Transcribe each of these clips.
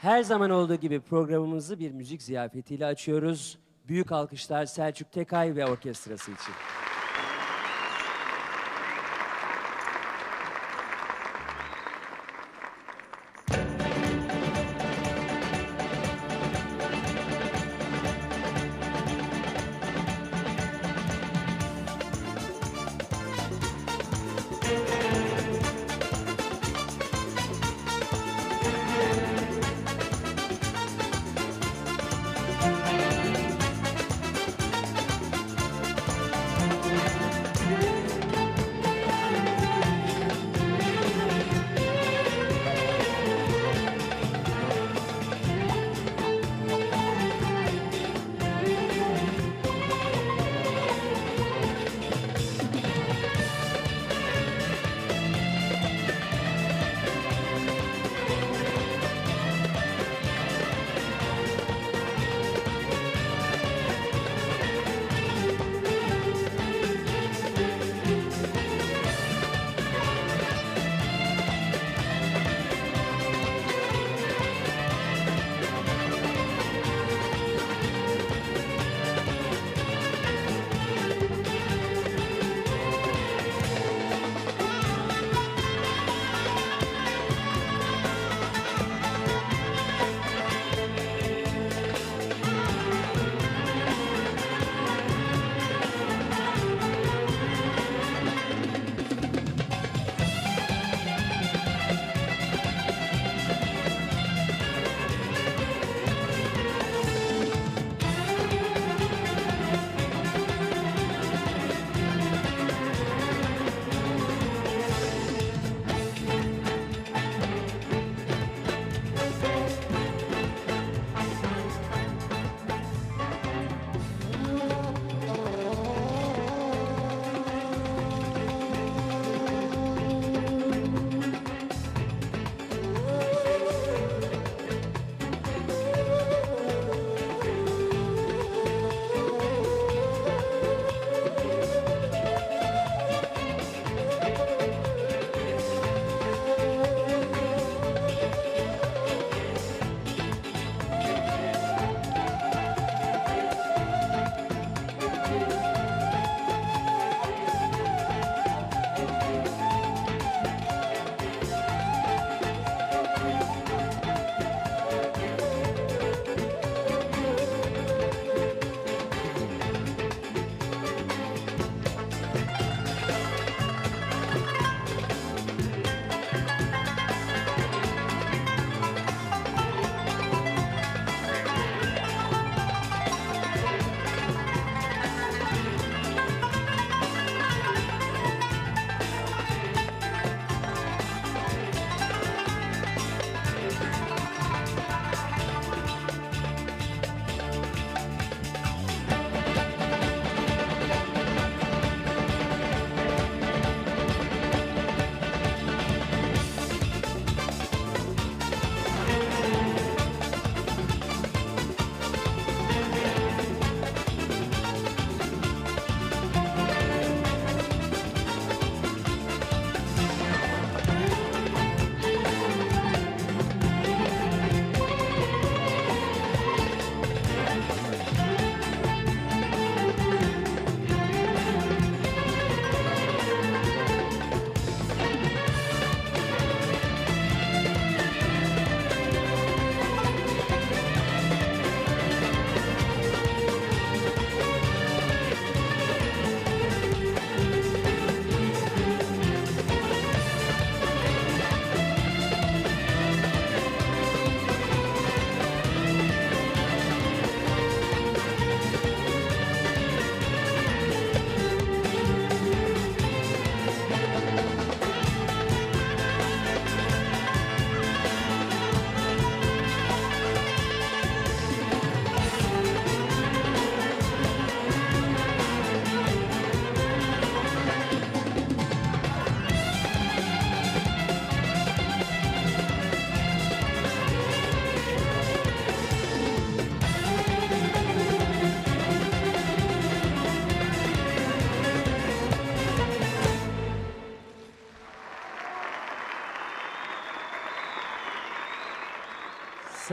Her zaman olduğu gibi programımızı bir müzik ziyafetiyle açıyoruz. Büyük alkışlar Selçuk Tekay ve orkestrası için.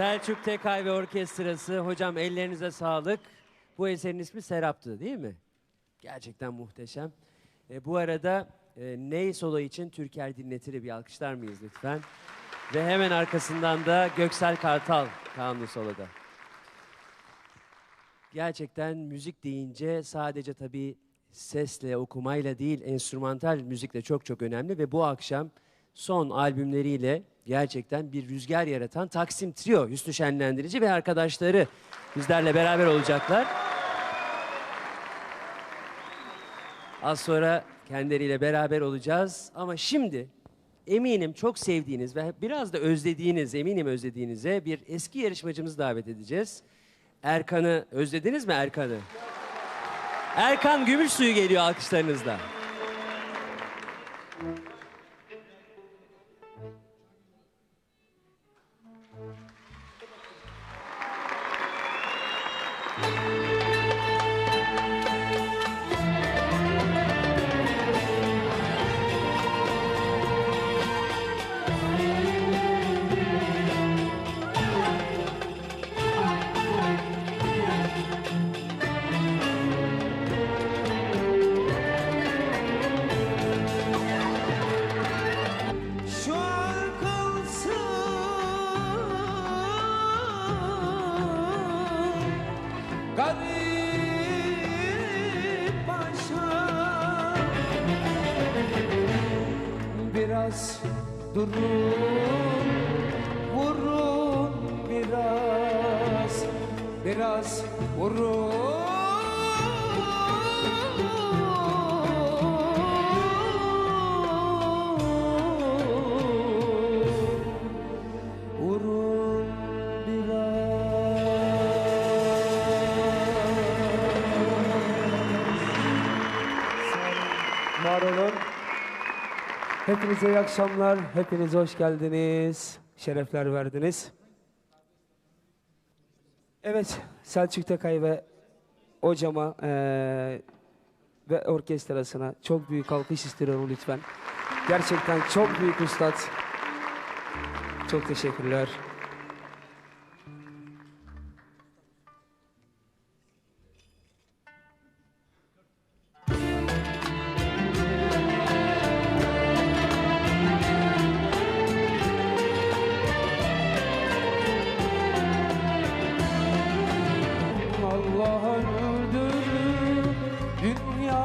Selçuk Tekay ve Orkestrası. Hocam ellerinize sağlık. Bu eserin ismi Serap'tı değil mi? Gerçekten muhteşem. E, bu arada e, Ney Solo için Türker Dinletir'i bir alkışlar mıyız lütfen? Ve hemen arkasından da Göksel Kartal Kanuni Solo'da. Gerçekten müzik deyince sadece tabii sesle, okumayla değil, enstrümantal müzik de çok çok önemli ve bu akşam son albümleriyle gerçekten bir rüzgar yaratan Taksim Trio, Hüsnü Şenlendirici ve arkadaşları bizlerle beraber olacaklar. Az sonra kendileriyle beraber olacağız ama şimdi eminim çok sevdiğiniz ve biraz da özlediğiniz, eminim özlediğinize bir eski yarışmacımızı davet edeceğiz. Erkan'ı özlediniz mi Erkan'ı? Erkan Gümüşsuyu geliyor alkışlarınızla. Şu Garip başa. Biraz durun Vurun biraz. Biraz vurun Hepinize iyi akşamlar. Hepiniz hoş geldiniz. Şerefler verdiniz. Evet, Selçuk Tekay ve hocama eee, ve orkestrasına çok büyük alkış istiyorum lütfen. Gerçekten çok büyük ustad. Çok teşekkürler.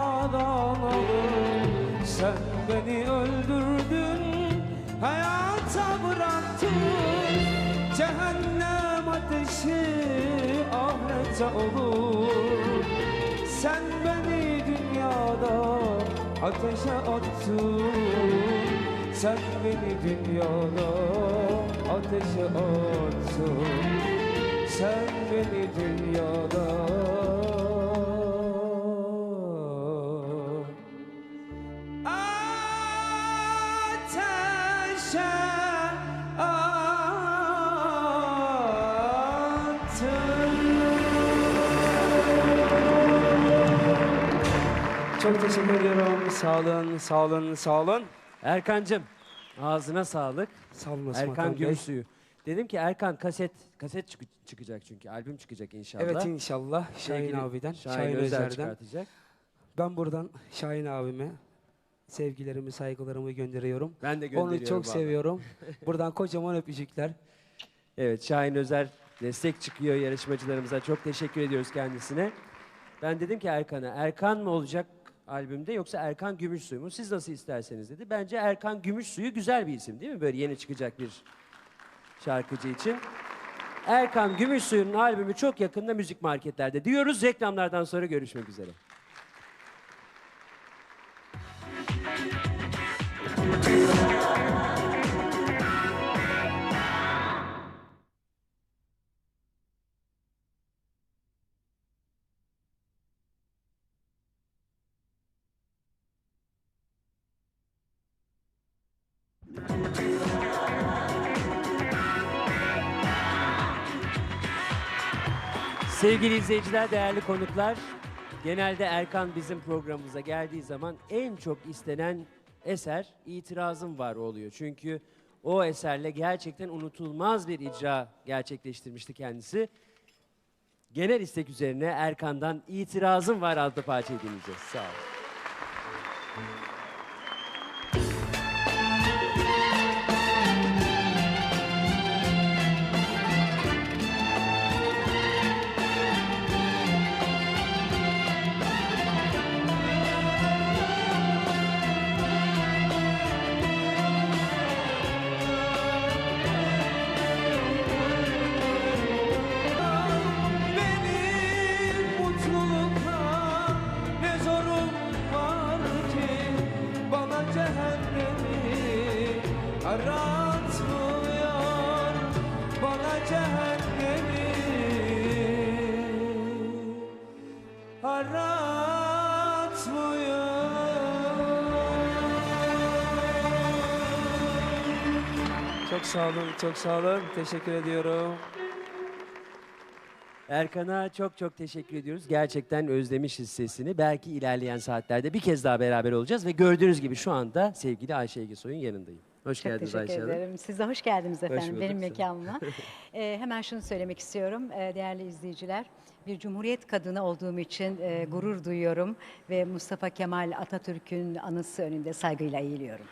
Dünyadan alır Sen beni öldürdün hayata bıraktın. Cehennem ateşi ahirete olur. Sen beni dünyada ateşe attın. Sen beni dünyada ateşe attın. Sen beni dünyada teşekkür ediyorum. Sağ olun, sağ olun, sağ olun. Erkancığım ağzına sağlık. Sağ olun Erkan Hakan Bey. Gümüşsuyu. Dedim ki Erkan kaset kaset çık- çıkacak çünkü albüm çıkacak inşallah. Evet inşallah Şahin Sevgili abiden, Şahin, Özer Özer'den. çıkartacak. Ben buradan Şahin abime sevgilerimi, saygılarımı gönderiyorum. Ben de gönderiyorum. Onu çok vallahi. seviyorum. buradan kocaman öpücükler. Evet Şahin Özer destek çıkıyor yarışmacılarımıza. Çok teşekkür ediyoruz kendisine. Ben dedim ki Erkan'a Erkan mı olacak albümde yoksa Erkan Gümüşsuyu mu? Siz nasıl isterseniz dedi. Bence Erkan Gümüşsuyu güzel bir isim değil mi? Böyle yeni çıkacak bir şarkıcı için. Erkan Gümüşsuyu'nun albümü çok yakında müzik marketlerde diyoruz. Reklamlardan sonra görüşmek üzere. Sevgili izleyiciler, değerli konuklar, genelde Erkan bizim programımıza geldiği zaman en çok istenen eser itirazım var oluyor. Çünkü O eserle gerçekten unutulmaz bir icra gerçekleştirmişti kendisi. Genel istek üzerine Erkan'dan itirazım var adlı parçayı dinleyeceğiz. Sağ olun. Aratmıyor Bana cehennemi Çok sağ olun, çok sağ olun. Teşekkür ediyorum. Erkan'a çok çok teşekkür ediyoruz. Gerçekten özlemişiz sesini. Belki ilerleyen saatlerde bir kez daha beraber olacağız ve gördüğünüz gibi şu anda sevgili Ayşe Egesoy'un yanındayım. Hoş Çok geldiniz teşekkür Ayşe Hanım. ederim. Siz de hoş geldiniz efendim bulduk, benim sağ olun. mekanıma. Ee, hemen şunu söylemek istiyorum ee, değerli izleyiciler. Bir Cumhuriyet kadını olduğum için e, gurur duyuyorum ve Mustafa Kemal Atatürk'ün anısı önünde saygıyla eğiliyorum.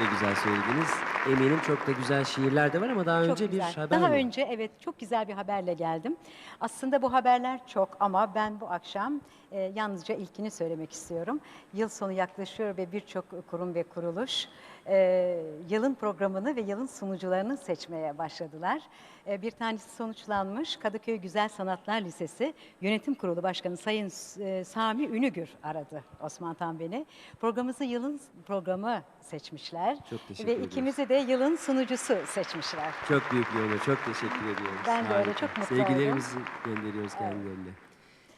Ne güzel söylediniz. Eminim çok da güzel şiirler de var ama daha önce bir haber Daha mi? önce evet çok güzel bir haberle geldim. Aslında bu haberler çok ama ben bu akşam e, yalnızca ilkini söylemek istiyorum. Yıl sonu yaklaşıyor ve birçok kurum ve kuruluş e, yılın programını ve yılın sunucularını seçmeye başladılar. E, bir tanesi sonuçlanmış. Kadıköy Güzel Sanatlar Lisesi Yönetim Kurulu Başkanı Sayın e, Sami Ünügür aradı Osman Tan beni. Programımızı yılın programı seçmişler. Çok teşekkür Ve ediyoruz. ikimizi de yılın sunucusu seçmişler. Çok büyük bir onur. Çok teşekkür ediyoruz. Ben de öyle, çok mutlu Sevgilerimizi gönderiyoruz kendilerine.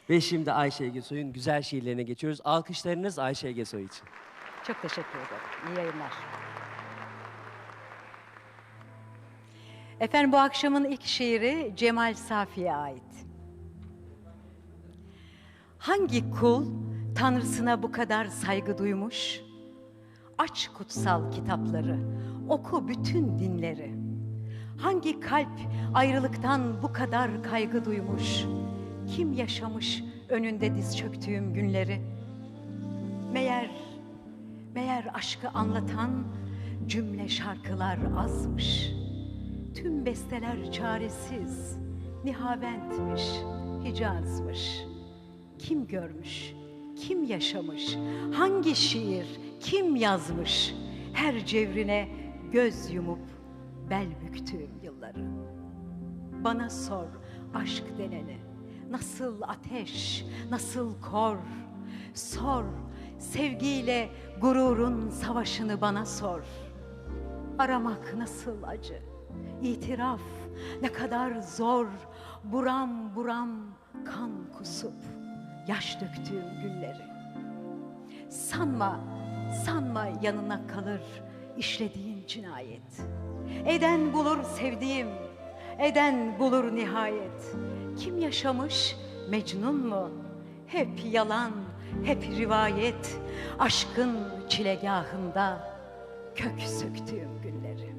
Ve şimdi Ayşe Egesoy'un güzel şiirlerine geçiyoruz. Alkışlarınız Ayşe Egesoy için. Çok teşekkür ederim. İyi yayınlar. Efendim bu akşamın ilk şiiri Cemal Safi'ye ait. Hangi kul Tanrısına bu kadar saygı duymuş? Aç kutsal kitapları, oku bütün dinleri. Hangi kalp ayrılıktan bu kadar kaygı duymuş? Kim yaşamış önünde diz çöktüğüm günleri? Meğer, meğer aşkı anlatan cümle şarkılar azmış. Tüm besteler çaresiz, nihaventmiş, hicazmış. Kim görmüş, kim yaşamış, hangi şiir, kim yazmış? Her cevrine göz yumup bel büktüğüm yılları. Bana sor aşk deneni. Nasıl ateş, nasıl kor. Sor sevgiyle gururun savaşını bana sor. Aramak nasıl acı. İtiraf ne kadar zor. Buram buram kan kusup yaş döktüğüm günleri. Sanma, sanma yanına kalır işlediğin cinayet. Eden bulur sevdiğim, eden bulur nihayet. Kim yaşamış Mecnun mu? Hep yalan, hep rivayet. Aşkın çilegahında kök söktüğüm günleri.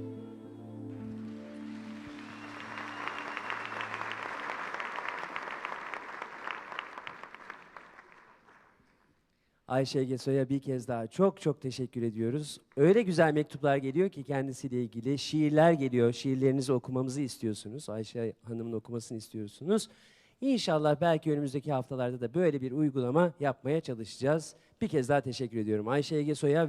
Ayşe Egesoy'a bir kez daha çok çok teşekkür ediyoruz. Öyle güzel mektuplar geliyor ki kendisiyle ilgili şiirler geliyor. Şiirlerinizi okumamızı istiyorsunuz. Ayşe Hanım'ın okumasını istiyorsunuz. İnşallah belki önümüzdeki haftalarda da böyle bir uygulama yapmaya çalışacağız. Bir kez daha teşekkür ediyorum Ayşe Egesoy'a.